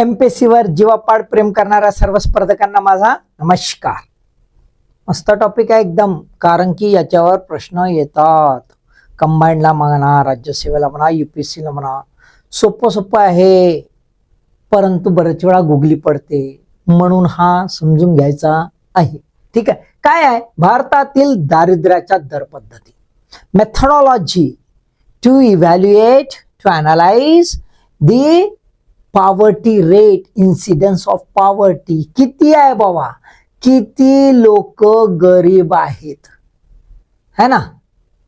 एमपीएससीवर जीवापाड प्रेम करणाऱ्या सर्व स्पर्धकांना माझा नमस्कार. मस्त टॉपिक आहे एकदम कारण की याच्यावर प्रश्न येतात. कंबाईंडला म्हणा राज्यसेवेला म्हणा युपीएससीला म्हणा सोपं सोपं आहे. परंतु बरेच वेळा गुगली पडते. म्हणून हा समजून घ्यायचा आहे. ठीक आहे. काय आहे? भारतातील दारिद्र्याच्या दर पद्धती. Methodology to evaluate to analyse the poverty rate incidence of poverty किती आहे बाबा? किती लोक गरीब आहेत? है ना?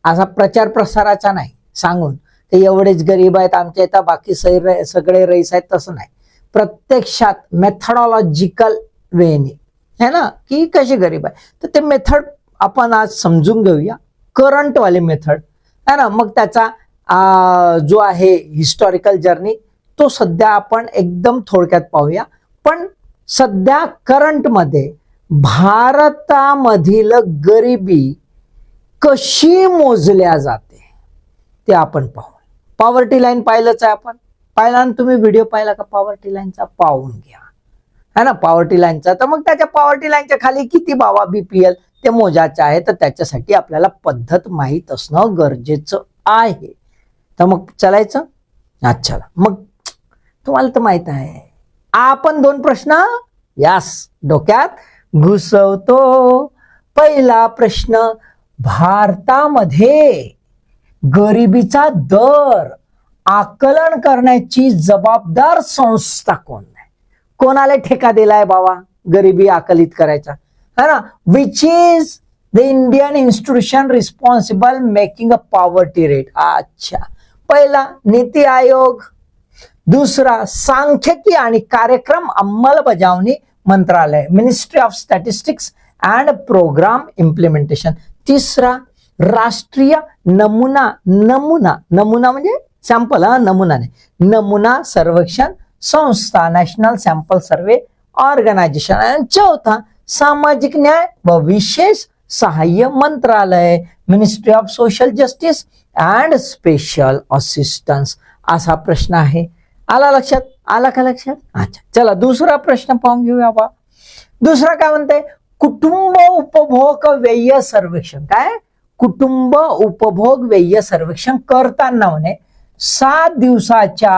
असा प्रचार प्रसाराचा नाही. सांगून ते एवढेच गरीब आहेत आमच्या इथं बाकी सैर सगळे रईस आहेत तसं नाही. प्रत्यक्षात मेथडॉलॉजिकल वेने. है ना? की कशी गरीब आहे? तर ते मेथड आपण आज समजून घेऊया. करंटवाले मेथड है ना? मग त्याचा जो आहे हिस्टॉरिकल जर्नी तो सध्या आपण एकदम थोडक्यात पाहूया. पण सध्या करंटमध्ये भारतामधील गरिबी कशी मोजल्या जाते ते आपण पाहू पॉवर्टी लाईन पाहिलंच आहे आपण. पाहिला ना तुम्ही व्हिडिओ पाहिला का? पॉवर्टी लाईनचा पाहून घ्या. है ना? पॉवर्टी लाईनचा तर मग त्याच्या पॉवर्टी लाईनच्या खाली किती बाबा बीपीएल ते मोजायचं आहे? तर त्याच्यासाठी आपल्याला पद्धत माहीत असणं गरजेचं आहे. तर मग चलायचं? अच्छा. मग तुम्हाला तर माहीत आहे. आपण दोन प्रश्न यास डोक्यात घुसवतो. पहिला प्रश्न भारतामध्ये गरिबीचा दर आकलन करण्याची जबाबदार संस्था कोण आहे? कोणाला ठेका दिलाय बाबा गरिबी आकलित करायचा? है ना? Which is the Indian institution responsible making a poverty rate अच्छा. पहिला नीती आयोग दुसरा सांख्यिकी आणि कार्यक्रम अंमलबजावणी मंत्रालय ministry of statistics and programme implementation तिसरा राष्ट्रीय नमुना नमुना नमुना म्हणजे सॅम्पल हा नमुना नाही नमुना सर्वेक्षण संस्था नॅशनल सॅम्पल सर्वे ऑर्गनायझेशन आणि चौथा सामाजिक न्याय व विशेष सहाय्य मंत्रालय ministry of social justice and special assistance असा प्रश्न आहे. आला लक्षात? आला का लक्षात? अच्छा चला दुसरा प्रश्न पाहून घेऊया बा. दुसरा काय म्हणते कुटुंब उपभोग व्यय सर्वेक्षण. काय? कुटुंब उपभोग व्यय सर्वेक्षण करताना म्हणे सात दिवसाच्या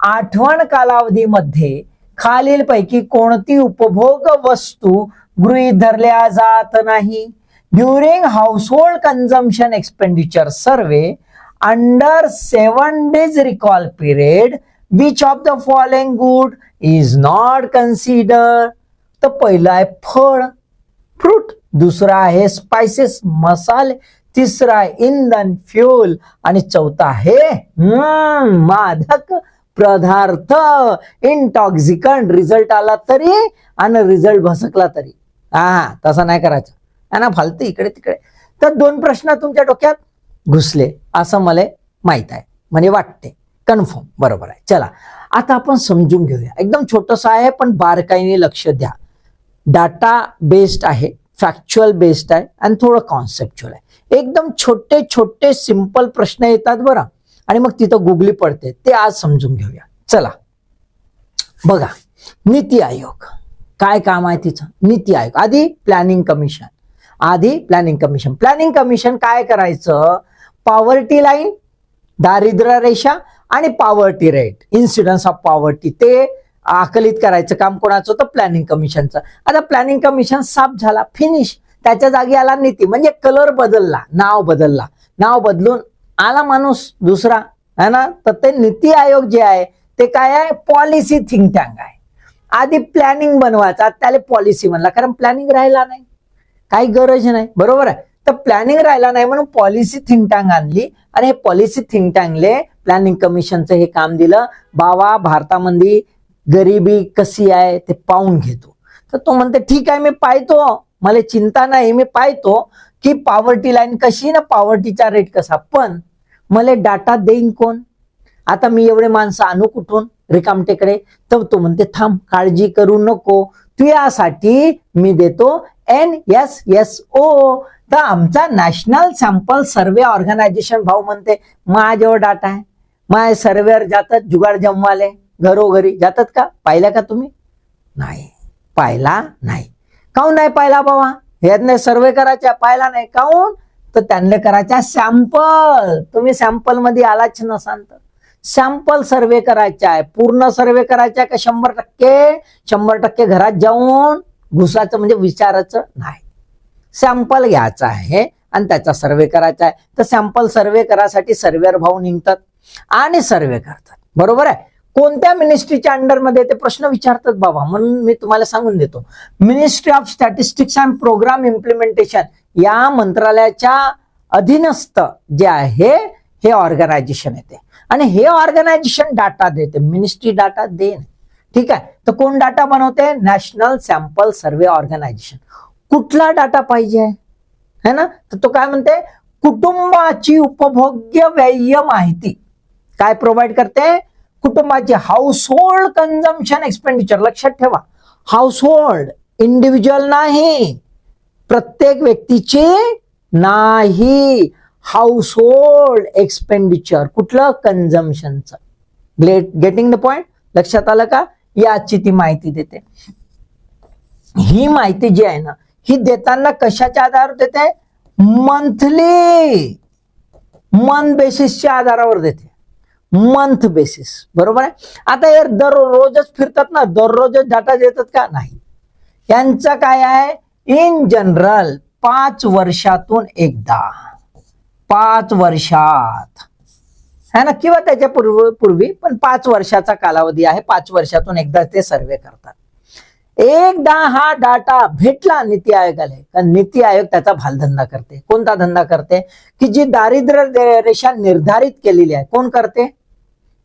आठवण कालावधीमध्ये खालीलपैकी कोणती उपभोग वस्तू गृहीत धरल्या जात नाही? During household consumption expenditure survey under seven days recall period which of the following good is not consider तर पहिलं आहे फळ फ्रूट दुसरा आहे स्पायसेस मसाले. तिसरा आहे इंधन फ्यूल आणि चौथा आहे मादक पदार्थ. इंटॉक्झिकंट रिझल्ट आला तरी आणि रिझल्ट भसकला तरी. हा तसा नाही करायचं. ना फालतू इकडे तिकडे. तर दोन प्रश्न तुमच्या डोक्यात घुसले असं मला माहीत आहे म्हणजे वाटते. कन्फर्म. बरोबर आहे. चला आता आपण समजून घेऊया. एकदम छोटंसं आहे पण बारकाईने लक्ष द्या. डाटा बेस्ड आहे फॅक्च्युअल बेस्ड आहे आणि थोडं कॉन्सेप्च्युअल आहे. एकदम छोटे छोटे सिंपल प्रश्न येतात बरं. आणि मग तिथं गुगली पडते. ते आज समजून घेऊया. चला. बघा नीती आयोग. काय काम आहे तिचं? नीती आयोग. आधी प्लॅनिंग कमिशन आधी प्लॅनिंग कमिशन प्लॅनिंग कमिशन काय करायचं? पॉवर्टी लाईन दारिद्र्य रेषा आणि poverty rate incidence of poverty ते आकलित करायचं काम कोणाचं होतं? प्लॅनिंग कमिशनचं आता प्लॅनिंग कमिशन साफ झाला फिनिश त्याच्या जागी आला नीती. म्हणजे कलर बदलला नाव बदलला. नाव बदलून आला माणूस दुसरा. है ना? तर ते नीती आयोग जे आहे ते काय आहे? पॉलिसी थिंक टँक आहे. आधी प्लॅनिंग बनवायचा त्याला पॉलिसी म्हणला. कारण प्लॅनिंग राहिला नाही. काही गरज नाही. बरोबर आहे? तर प्लॅनिंग राहिला नाही म्हणून पॉलिसी थिंक टँक आणली. आणि हे पॉलिसी थिंक टँकले प्लॅनिंग कमिशनचं हे काम दिलं. बाबा भारतामध्ये गरिबी कशी आहे ते पाहून घेतो. तर तो म्हणते ठीक आहे मी पाहतो. मला चिंता नाही मी पाहतो की पॉवर्टी लाईन कशी ना पॉवर्टीचा रेट कसा. पण मला डाटा देईन कोण? आता मी एवढे माणसं आणू कुठून? रिकामटेकडे तर तो म्हणते थांब काळजी करू नको. तू यासाठी मी देतो एन एस एस ओ तर आमचा नॅशनल सॅम्पल सर्वे ऑर्गनायझेशन भाऊ म्हणते माझ्यावर डाटा आहे. माझे सर्वेअर जातात जुगाड जमवाले घरोघरी. जातात का? पाहिल्या का तुम्ही? नाही. पाहिला नाही. काहून नाही पाहिला बाबा? ह्यातने सर्वे करायच्या पाहिला नाही. काहून तर त्यांना करायच्या सॅम्पल. तुम्ही सॅम्पलमध्ये आलाच नसाल तर. सॅम्पल सर्वे करायचा आहे. पूर्ण सर्वे करायचा आहे का शंभर टक्के? शंभर टक्के घरात जाऊन घुसायचं म्हणजे विचारायचं नाही. सॅम्पल घ्यायचा आहे आणि त्याचा सर्वे करायचा आहे. तर सॅम्पल सर्वे करायसाठी सर्वेअर भाऊ निघतात आणि सर्वे करतात. बरोबर आहे? कोणत्या मिनिस्ट्रीच्या अंडरमध्ये ते प्रश्न विचारतात बाबा? म्हणून मी तुम्हाला सांगून देतो. Ministry of statistics and programme implementation या मंत्रालयाच्या अधीनस्थ जे आहे हे ऑर्गनायझेशन येते. आणि हे ऑर्गनायझेशन डाटा देते. मिनिस्ट्री डाटा देन ठीक आहे? तर कोण डाटा बनवते? नॅशनल सॅम्पल सर्वे ऑर्गनायझेशन कुठला डाटा पाहिजे? है ना? तर तो काय म्हणते? कुटुंबाची उपभोग्य व्यय माहिती. काय प्रोव्हाइड करते? कुटुंबाची हाऊस होल्ड कन्झम्पशन एक्सपेंडिचर लक्षात ठेवा. हाऊस होल्ड इंडिव्हिज्युअल नाही. प्रत्येक व्यक्तीची नाही. हाऊस होल्ड एक्सपेंडिचर कुठलं कन्झम्पशनचं ग्लेट गेटिंग द पॉइंट लक्षात आलं का? याची ती माहिती देते. ही माहिती जी आहे ना ही देताना कशाच्या आधारावर देते? मंथली मंथ बेसिसच्या आधारावर देते. मंथ बेसिस बरोबर आहे? आता यार दररोजच फिरतात ना दररोजच डाटा देतात का? नाही. यांचं काय आहे? इन जनरल पाच वर्षातून एकदा. पाच वर्षात. है ना? किंवा त्याच्या पूर्व पूर्वी पण पाच वर्षाचा कालावधी आहे. पाच वर्षातून एकदा ते सर्वे करतात. एकदा हा डाटा भेटला नीती आयोगाला कारण नीती आयोग त्याचा भालधंदा करते. कोणता धंदा करते? की जी दारिद्र्य रेषा निर्धारित केलेली आहे. कोण करते?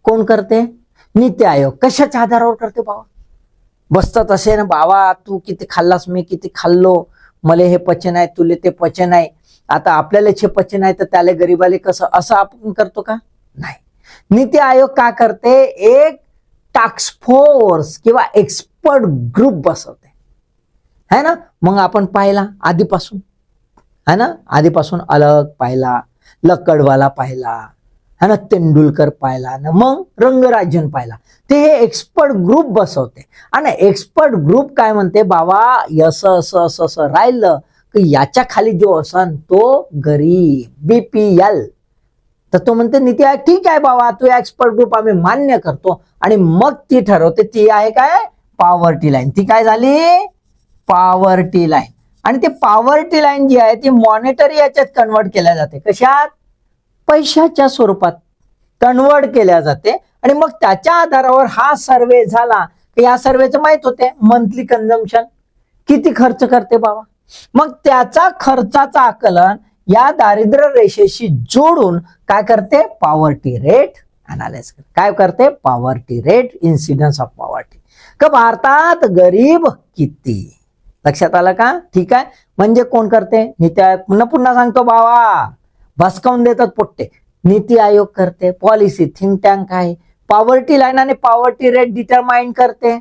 कोण करते? नीती आयोग. कशाच्या आधारावर करते बाबा? बसतात असे ना बाबा तू किती खाल्लास? मी किती खाल्लो? मला हे पचन आहे तुले ते पचन आहे. आता आपल्याला छेपाचे नाही तर त्याला गरीबाले कसं असं आपण करतो का? नाही. नीती आयोग का करते? एक टास्क फोर्स किंवा एक्सपर्ट ग्रुप बसवते. है ना? मग आपण पाहिला आधीपासून. है ना? आधीपासून अलग पाहिला लकडवाला पाहिला है ना? तेंडुलकर पाहिला ना मग रंगराजन पाहिला. ते हे एक्सपर्ट ग्रुप बसवते. आणि एक्सपर्ट ग्रुप काय म्हणते? बाबा असं असं असं असं राहिलं याच्या खाली जो असन तो गरीब बीपीएल तर तो म्हणते नीती आयोग ठीक आहे बाबा तू एक्सपर्ट ग्रुप आम्ही मान्य करतो. आणि मग ती ठरवते ती आहे काय? पॉवर्टी लाईन ती काय झाली? पॉवर्टी लाईन आणि ती पॉवर्टी लाईन जी आहे ती मॉनिटरी याच्यात कन्वर्ट केल्या जाते. कशात? पैशाच्या स्वरूपात कन्वर्ट केल्या जाते. आणि मग त्याच्या आधारावर हा सर्वे झाला. की या सर्वेचं माहीत होते मंथली कन्झम्पन किती खर्च करते बाबा? मग त्याचा खर्चाचं आकलन या दारिद्र्य रेषेशी जोडून काय करते? पॉवर्टी रेट अनालाइज काय करते? Poverty rate incidence of poverty का भारतात गरीब किती? लक्षात आलं का? ठीक आहे. म्हणजे कोण करते? नीती आयोग. पुन्हा पुन्हा सांगतो बाबा भसकावून देतात पोट्टे. नीती आयोग करते. पॉलिसी थिंक टँक आहे. पॉवर्टी लाईन आणि पॉवर्टी रेट डिटरमाइन करते.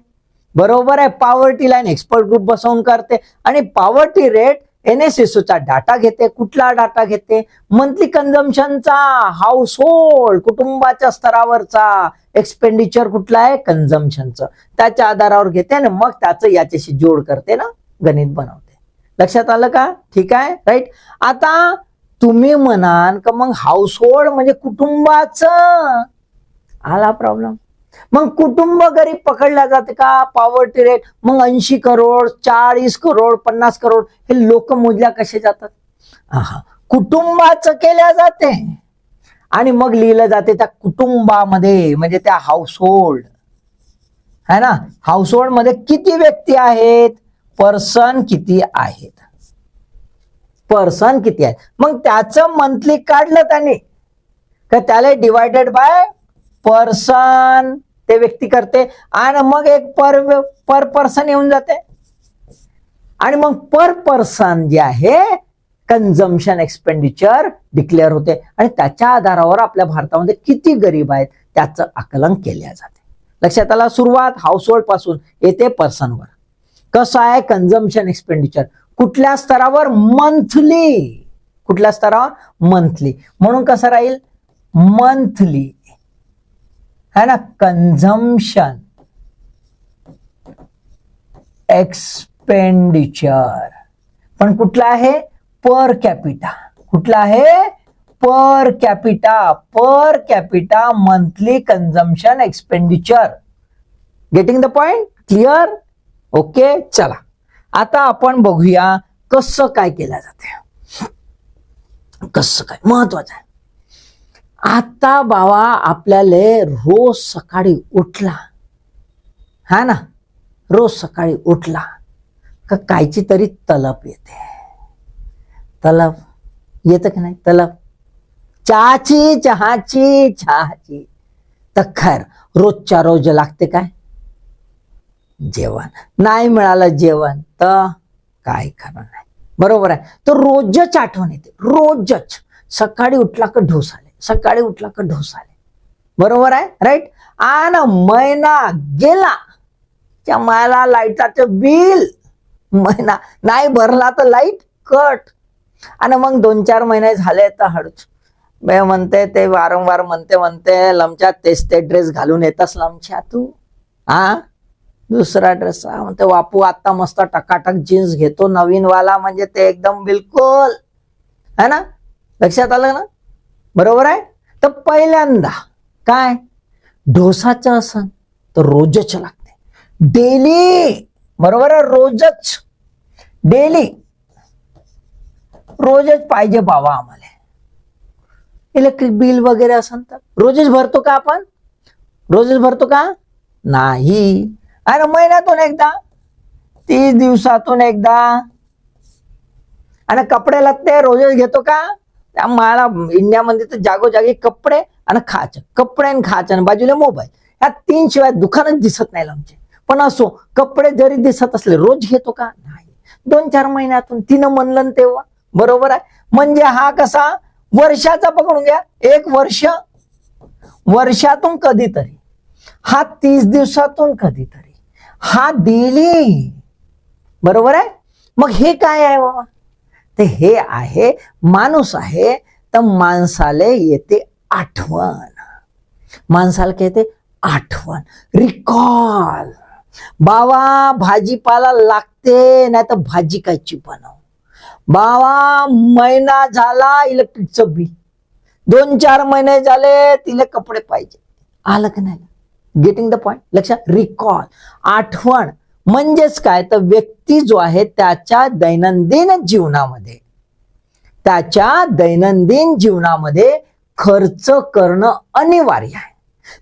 बरोबर आहे. पॉवर्टी लाईन एक्सपर्ट ग्रुप बसवून करते. आणि poverty rate N S S चा डाटा घेते. कुठला डाटा घेते? मंथली कन्झम्पशनचा हाऊस होल्ड कुटुंबाच्या स्तरावरचा. एक्सपेंडिचर कुठला आहे? कन्झम्पशनचं त्याच्या आधारावर घेते आणि मग त्याचं याच्याशी जोड करते ना. गणित बनवते. लक्षात आलं का? ठीक आहे? राईट आता तुम्ही म्हणाल का मग हाऊस होल्ड म्हणजे कुटुंबाचं? आला प्रॉब्लेम मग कुटुंब गरीब पकडला जाते का? पॉवर्टी रेट मग ऐंशी करोड चाळीस करोड पन्नास करोड हे लोक मोजल्या कसे जातात? कुटुंबाचं केल्या जाते. आणि मग लिहिलं जाते त्या कुटुंबामध्ये म्हणजे त्या हाऊस होल्ड है ना? हाऊस होल्डमध्ये किती व्यक्ती आहेत? पर्सन किती आहेत? पर्सन किती आहेत? मग त्याचं मंथली काढलं त्याने. का त्याला डिवायडेड बाय पर्सन ते व्यक्ती करते आणि मग एक पर पर पर्सन येऊन जाते. आणि मग पर पर्सन जे आहे कन्झम्पन एक्सपेंडिचर डिक्लेअर होते. आणि त्याच्या आधारावर आपल्या भारतामध्ये किती गरीब आहेत त्याचं आकलन केल्या जाते. लक्षात आला सुरुवात हाऊसहोल्डपासून येते पर्सनवर कसं आहे कन्झम्पन एक्सपेंडिचर कुठल्या स्तरावर? मंथली कुठल्या स्तरावर? मंथली म्हणून कसं राहील? मंथली है ना? कन्झम्शन एक्सपेंडिचर पण कुठला आहे? पर कॅपिटा कुठला आहे? Per capita per capita monthly consumption expenditure getting the point clear okay चला. आता आपण बघूया कसं काय केलं जाते कसं काय? महत्वाचं आहे. आता बाबा आपल्याला रोज सकाळी उठला. हा ना? रोज सकाळी उठला. का कायची तरी तलप येते. तलप येतं की नाही? तलप चहाची चहाची चहाची. तर खैर रोजच्या रोज लागते काय? जेवण. नाही मिळालं जेवण तर काय खरं नाही बरोबर आहे. तर रोजच आठवण येते. रोजच. सकाळी उठला का ढोस आले सकाळी उठला का ढोस आले. बरोबर आहे? राईट आणि महिना गेला. त्या मला लाईटाचं बिल. महिना नाही भरला तर लाइट कट. आणि मग दोन चार महिने झाले तर हळूच. बे म्हणते ते वारंवार म्हणते म्हणते लमच्या तेच ते ड्रेस घालून येतस लमच्या तू. हा दुसरा ड्रेस म्हणते बापू आता मस्त टकाटक जीन्स घेतो नवीन वाला. म्हणजे ते एकदम बिलकुल. है ना? लक्षात आलं ना? बरोबर आहे? तर पहिल्यांदा काय? ढोसाचं असं तर रोजच लागते. डेली. बरोबर आहे? रोजच. डेली. रोजच पाहिजे बाबा आम्हाला. इलेक्ट्रिक बिल वगैरे असेल तर रोजच भरतो का आपण? रोजच भरतो का? नाही. अरे महिन्यातून एकदा. तीस दिवसातून एकदा. आणि कपडे लागते रोजच घेतो का? मला इंडियामध्ये तर जागोजागी कपडे आणि खाच कपडे आणि खाच आणि बाजूला मोबाईल. ह्या तीन शिवाय दुकानच दिसत नाही आमचे. पण असो कपडे जरी दिसत असले रोज घेतो का? नाही. दोन चार महिन्यातून तिनं म्हणलं तेव्हा. बरोबर आहे? म्हणजे हा कसा वर्षाचा पकडून घ्या. एक वर्ष. वर्षातून कधीतरी. हा तीस दिवसातून कधीतरी. हा डेली. बरोबर आहे? मग हे काय आहे बाबा? तर हे आहे माणूस आहे तर माणसाले येते आठवण. माणसाला काय येते? आठवण. रिकॉल. बाबा भाजीपाला लागते नाही तर भाजी कायची बनव. बाबा महिना झाला इलेक्ट्रिकचं बिल. दोन चार महिने झाले तिला कपडे पाहिजे आलं की नाही? गेटिंग द पॉइंट लक्षात? रिकॉल आठवण. म्हणजेच काय? तर व्यक्ती जो आहे त्याच्या दैनंदिन जीवनामध्ये त्याच्या दैनंदिन जीवनामध्ये खर्च करणं अनिवार्य आहे.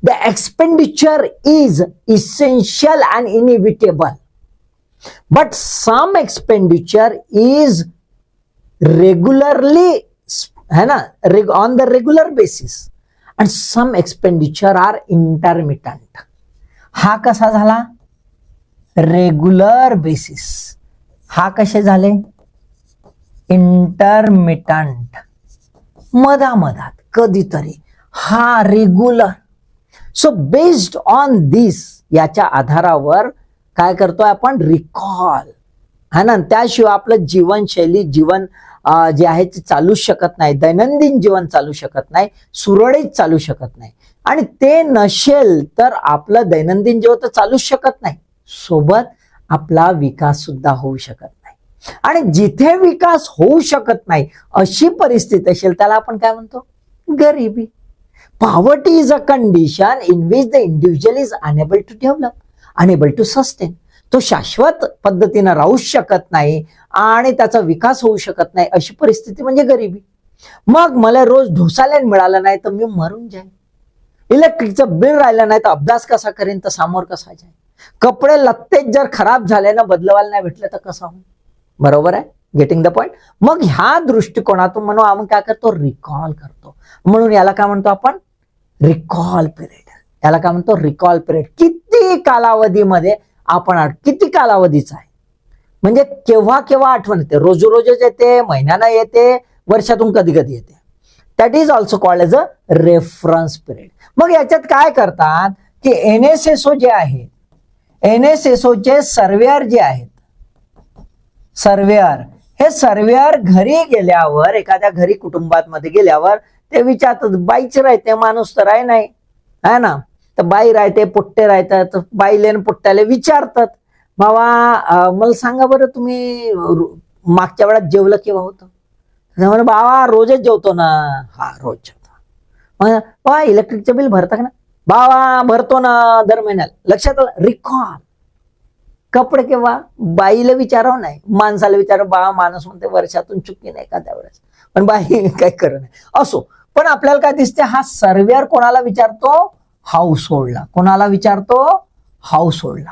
The expenditure is essential and inevitable but some expenditure is regularly है ना? On the regular basis and some expenditure are intermittent हा कसा झाला? रेग्युलर बेसिस हा कसे झाले? इंटरमिटंट मधामधात. कधीतरी. हा regular so based on this याच्या आधारावर काय करतोय आपण? रिकॉल है ना? त्याशिवाय आपलं जीवनशैली जीवन जे आहे ते चालूच शकत नाही. दैनंदिन जीवन चालू शकत नाही. सुरळीत चालू शकत नाही. आणि ते नसेल तर आपलं दैनंदिन जीवन तर चालूच शकत नाही. सोबत आपला विकास सुद्धा होऊ शकत नाही. आणि जिथे विकास होऊ शकत नाही अशी परिस्थिती असेल त्याला आपण काय म्हणतो? गरिबी. Poverty is a condition in which the individual is unable to develop unable to sustain तो शाश्वत पद्धतीनं राहूच शकत नाही आणि त्याचा विकास होऊ शकत नाही अशी परिस्थिती म्हणजे गरिबी. मग मला रोज ढोसाल्यान मिळालं नाही तर मी मरून जाईन. इलेक्ट्रिकचं बिल राहिलं नाही तर अभ्यास कसा करेन? तर सामोर कसा जाईल कपडे लत्तेच जर खराब झाले ना बदलवायला नाही भेटले तर कसं होईल? बरोबर आहे? गेटिंग द पॉइंट मग ह्या दृष्टिकोनातून म्हणून आपण काय करतो? रिकॉल करतो. म्हणून याला काय म्हणतो आपण? रिकॉल पिरियड याला काय म्हणतो? रिकॉल पिरियड किती कालावधीमध्ये आपण किती कालावधीचा आहे? म्हणजे केव्हा केव्हा आठवण येते? रोज रोजच येते महिन्यानं येते वर्षातून कधी कधी येते. That is also called as a reference period मग याच्यात काय करतात? की एन एस एस ओ जे आहे एन एस एस चे सर्वेअर जे आहेत सर्वेअर हे सर्वेअर घरी गेल्यावर एखाद्या घरी कुटुंबात मध्ये गेल्यावर ते विचारतात बाईच राहते माणूस तर आहे नाही. है ना? तर बाई राहते पुट्टे राहतात. बाईले आणि पुट्ट्याला विचारतात बाबा मला सांगा बरं तुम्ही मागच्या वेळात जेवलं केव्हा होतं? तर बाबा रोजच जेवतो ना. हा रोज जेवतो मग बाबा इलेक्ट्रिकचं बिल भरता का ना? बाबा भरतो ना दर महिन्याला. लक्षात आलं? रिकॉल कपडे केव्हा? बाईला विचारावं नाही. माणसाला विचारावं बाळा माणूस म्हणते वर्षातून चुकी नाही का त्यावेळेस पण बाई काय करत नाही. असो पण आपल्याला काय दिसते? हा सर्वेअर कोणाला विचारतो? हाऊस होल्डला कोणाला विचारतो? हाऊस होल्डला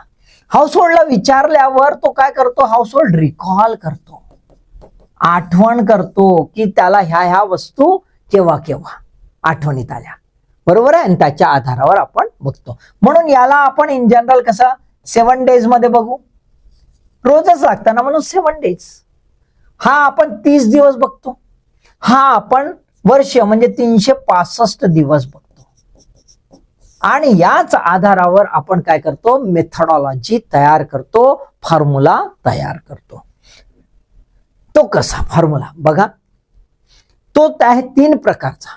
हाऊस होल्डला विचारल्यावर तो काय करतो? हाऊस होल्ड रिकॉल करतो. आठवण करतो की त्याला ह्या ह्या वस्तू केव्हा केव्हा आठवणीत आल्या. बरोबर आहे? आणि त्याच्या आधारावर आपण बघतो. म्हणून याला आपण इन जनरल कसं? सेवन डेजमध्ये बघू. रोजच लागताना म्हणून सेवन डेज हा आपण तीस दिवस बघतो. हा आपण वर्ष म्हणजे तीनशे पासष्ट दिवस बघतो. आणि याच आधारावर आपण काय करतो? मेथडॉलॉजी तयार करतो फॉर्म्युला तयार करतो. तो कसा? फॉर्म्युला बघा. तो आहे तीन प्रकारचा.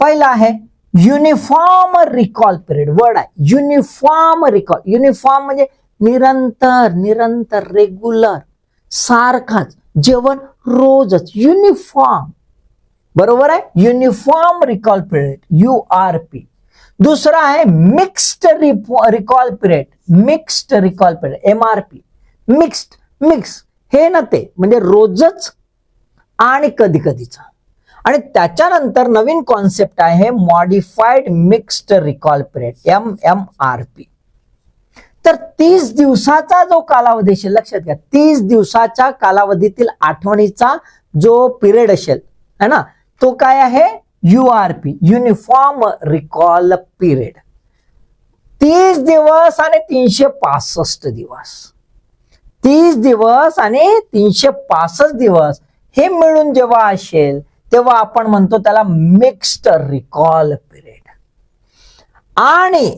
पहिला आहे युनिफॉर्म रिकॉल पिरियड वर्ड आहे. युनिफॉर्म रिकॉल युनिफॉर्म म्हणजे निरंतर निरंतर रेग्युलर सारखाच जेवण रोजच युनिफॉर्म. बरोबर आहे? Uniform recall period U R P दुसरा आहे mixed recall period mixed recall period M R P mixed mix हे ना ते म्हणजे रोजच आणि कधी कधीचा आणि त्याच्यानंतर नवीन कॉन्सेप्ट आहे modified mixed recall period M M R P तर तीस दिवसाचा जो कालावधी असेल लक्षात घ्या तीस दिवसाच्या कालावधीतील आठवणीचा जो पिरियड असेल है ना तो काय आहे? U R P uniform recall period तीस दिवस आणि तीनशे पासष्ट दिवस. तीस दिवस आणि तीनशे पासष्ट दिवस हे मिळून जेव्हा असेल तेव्हा आपण म्हणतो त्याला मिक्स्ड रिकॉल पिरियड आणि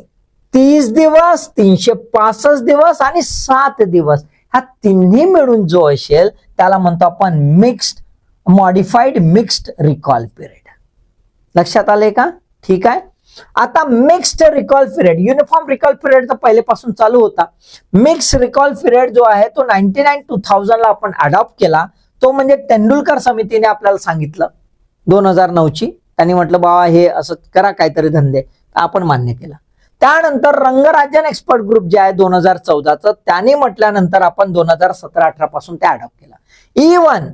तीस दिवस तीनशे पासष्ट दिवस आणि सात दिवस ह्या तिन्ही मिळून जो असेल त्याला म्हणतो आपण mixed modified mixed recall period लक्षात आले का? ठीक आहे? आता mixed recall period uniform recall period तर पहिलेपासून चालू होता. मिक्स रिकॉल पिरियड जो आहे तो नाईन्टी नाईन टू थाउजंडला आपण अडॉप्ट केला. तो म्हणजे तेंडुलकर समितीने आपल्याला सांगितलं. दोन हजार नऊची. त्यांनी म्हटलं बाबा हे असं करा काहीतरी धंदे. आपण मान्य केला. त्यानंतर रंगराजन एक्सपर्ट ग्रुप जे आहे दोन हजार चौदाचं त्याने म्हटल्यानंतर आपण दोन हजार सतरा अठरा पासून ते अडॉप्ट केलं. इवन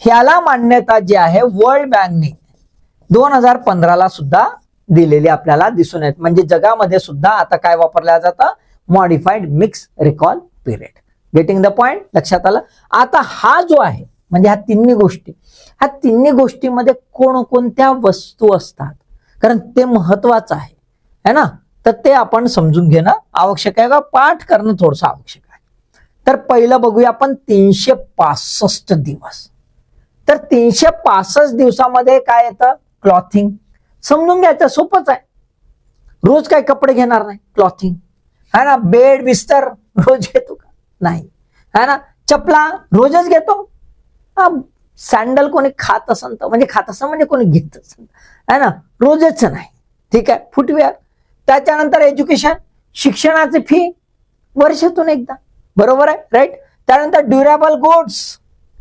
ह्याला मान्यता जी आहे वर्ल्ड बँकने दोन हजार पंधराला सुद्धा दिलेली आपल्याला दिसून येत. म्हणजे जगामध्ये सुद्धा आता काय वापरल्या जातं? Modified mix recall period getting the point लक्षात आलं? आता हा जो आहे म्हणजे ह्या तिन्ही गोष्टी. ह्या तिन्ही गोष्टीमध्ये कोणकोणत्या वस्तू असतात? कारण ते महत्वाचं आहे. है ना? तर ते आपण समजून घेणं आवश्यक आहे. का पाठ करणं थोडंसं आवश्यक आहे. तर पहिलं बघूया आपण तीनशे पासष्ट दिवस. तर तीनशे पासष्ट दिवसामध्ये काय येतं? क्लॉथिंग समजून घ्यायचं सोपंच आहे. रोज काय कपडे घेणार नाही? क्लॉथिंग है ना? बेड बिस्तर रोज घेतो का? नाही. है ना? चपला रोजच घेतो? सँडल कोणी खात असन तर म्हणजे खात असं म्हणजे कोणी घेत असन. है ना? रोजच नाही. ठीक आहे? फुटवेअर. त्याच्यानंतर एज्युकेशन शिक्षणाची फी वर्षातून एकदा. बरोबर आहे? राईट त्यानंतर ड्युरेबल गुड्स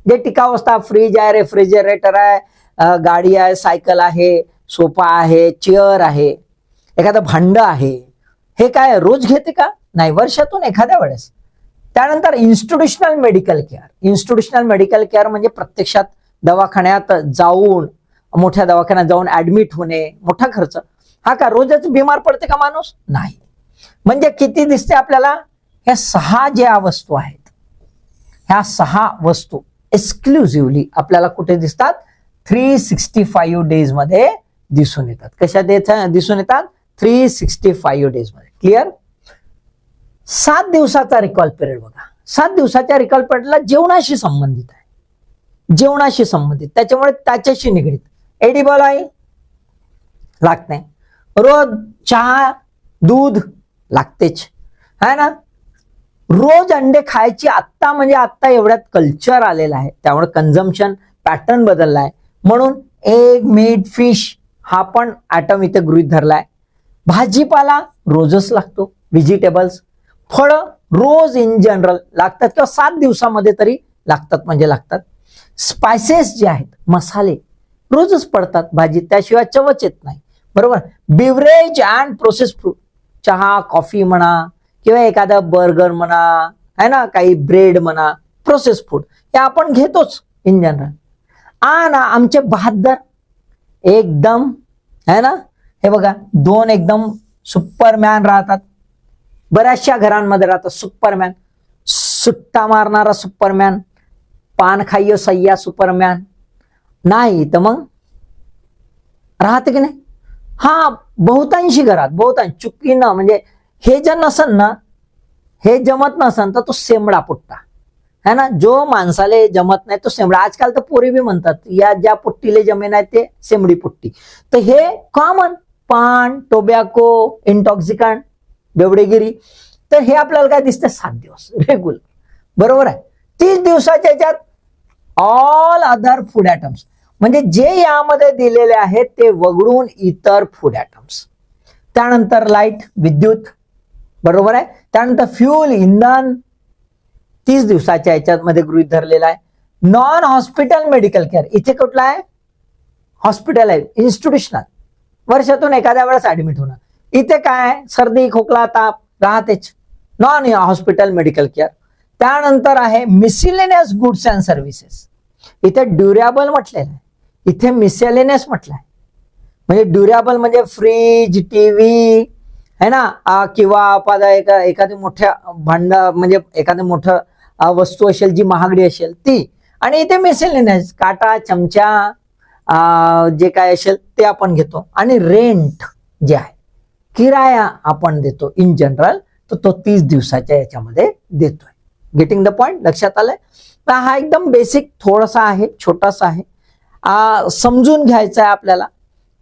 जे टिकाव असतात फ्रीज आहे रेफ्रिजरेटर आहे गाडी आहे सायकल आहे सोफा आहे चेअर आहे. एखादं भांड आहे. हे काय रोज घेते का? नाही वर्षातून एखाद्या वेळेस. त्यानंतर institutional medical care institutional medical care म्हणजे प्रत्यक्षात दवाखान्यात जाऊन मोठ्या दवाखान्यात जाऊन ऍडमिट होणे मोठा खर्च. हा का रोजच बिमार पडते का माणूस? नाही. म्हणजे किती दिसते आपल्याला? ह्या सहा ज्या वस्तू आहेत ह्या सहा वस्तू एक्सक्लुझिव्हली आपल्याला कुठे दिसतात? थ्री सिक्स्टी फाईव्ह डेजमध्ये दिसून येतात. कशा दिसून येतात? थ्री सिक्स्टी फाईव्ह डेजमध्ये. क्लिअर सात दिवसाचा रिकॉल पिरियड बघा. सात दिवसाच्या रिकॉल पिरियडला जेवणाशी संबंधित आहे. जेवणाशी संबंधित. त्याच्यामुळे त्याच्याशी निगडीत. एडिबल आहे. लागत नाही. रोज चहा दूध लागतेच. है ना? रोज अंडे खायची आत्ता म्हणजे आत्ता एवढ्यात कल्चर आलेलं आहे. त्यामुळे कन्झम्पशन पॅटर्न बदलला आहे. म्हणून एग मीट फिश हा पण ॲटम इथे गृहित धरलाय भाजीपाला रोजच लागतो. व्हेजिटेबल्स फळं रोज इन जनरल लागतात किंवा सात दिवसामध्ये तरी लागतात म्हणजे लागतात. स्पायसेस जे आहेत मसाले रोजच पडतात भाजीत त्याशिवाय चवच येत नाही. बरोबर? बिवरेज अँड प्रोसेस फ्रूट चहा कॉफी म्हणा किंवा एखादा बर्गर म्हणा है ना काही ब्रेड म्हणा प्रोसेस फूड हे आपण घेतोच इन जनरल आणि आमचे बहादर एकदम है ना? हे बघा दोन एकदम सुपरमॅन राहतात. बऱ्याचशा घरांमध्ये राहतात सुपरमॅन. सुट्टा मारणारा सुपरमॅन पान सय्या सुपरमॅन. नाही तर मग? राहते की नाही? हा बहुतांशी घरात बहुतांश. चुकीनं म्हणजे हे जर नसन ना हे जमत नसन तर तो सेमडा पुट्टा. है ना? जो माणसाले जमत नाही तो सेमडा. आजकाल तर पोरी बी म्हणतात या ज्या पुट्टीले जमे नाही ते सेमडी पुट्टी. तर हे कॉमन पान टोबॅको इंटॉक्सिकंट बेवडेगिरी. तर हे आपल्याला काय दिसतं? सात दिवस. रेग्युलर बरोबर आहे? तीस दिवसाच्या याच्यात ऑल अदर फूड आयटम्स म्हणजे जे यामध्ये दिलेले आहेत ते वगळून इतर फूड आयटम्स त्यानंतर लाइट विद्युत. बरोबर आहे? त्यानंतर फ्यूल इंधन. तीस दिवसाच्या याच्यामध्ये गृहित धरलेला आहे. नॉन हॉस्पिटल मेडिकल केअर इथे कुठला आहे? हॉस्पिटल आहे. इन्स्टिट्यूशनल वर्षातून एखाद्या वेळेस ऍडमिट होणार इथे काय? आहे? सर्दी खोकला ताप राहतेच. नॉन हॉस्पिटल मेडिकल केअर त्यानंतर आहे मिसिलेनियस गुड्स अँड सर्व्हिसेस इथे ड्युरेबल म्हटलेलं आहे. इथे मिसेलेनियस म्हटलं आहे म्हणजे ड्युरेबल म्हणजे फ्रीज टीव्ही है ना? आ, किंवा आपल्याला एका एखादी मोठ्या भांड म्हणजे एखादी मोठं वस्तू असेल जी महागडी असेल ती. आणि इथे मिसेलेनियस काटा चमचा जे काय असेल ते आपण घेतो. आणि रेंट जे आहे किराया आपण देतो इन जनरल तर तो तीस दिवसाच्या याच्यामध्ये देतोय. गेटिंग द पॉइंट लक्षात आलंय? तर हा एकदम बेसिक थोडासा आहे छोटासा आहे. समजून घ्यायचा आहे आपल्याला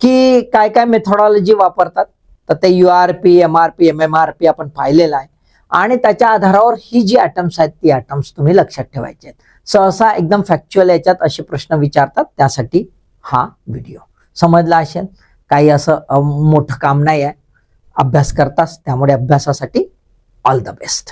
की काय काय मेथॉडॉलॉजी वापरतात. तर ते U R P M R P M M R P आपण पाहिलेलं आहे. आणि त्याच्या आधारावर ही जी ॲटम्स आहेत ती ॲटम्स तुम्ही लक्षात ठेवायचे आहेत. सहसा एकदम फॅक्च्युअल याच्यात असे प्रश्न विचारतात त्यासाठी हा व्हिडिओ समजला असेल? काही असं मोठं काम नाही आहे. अभ्यास करतास त्यामुळे अभ्यासासाठी ऑल द बेस्ट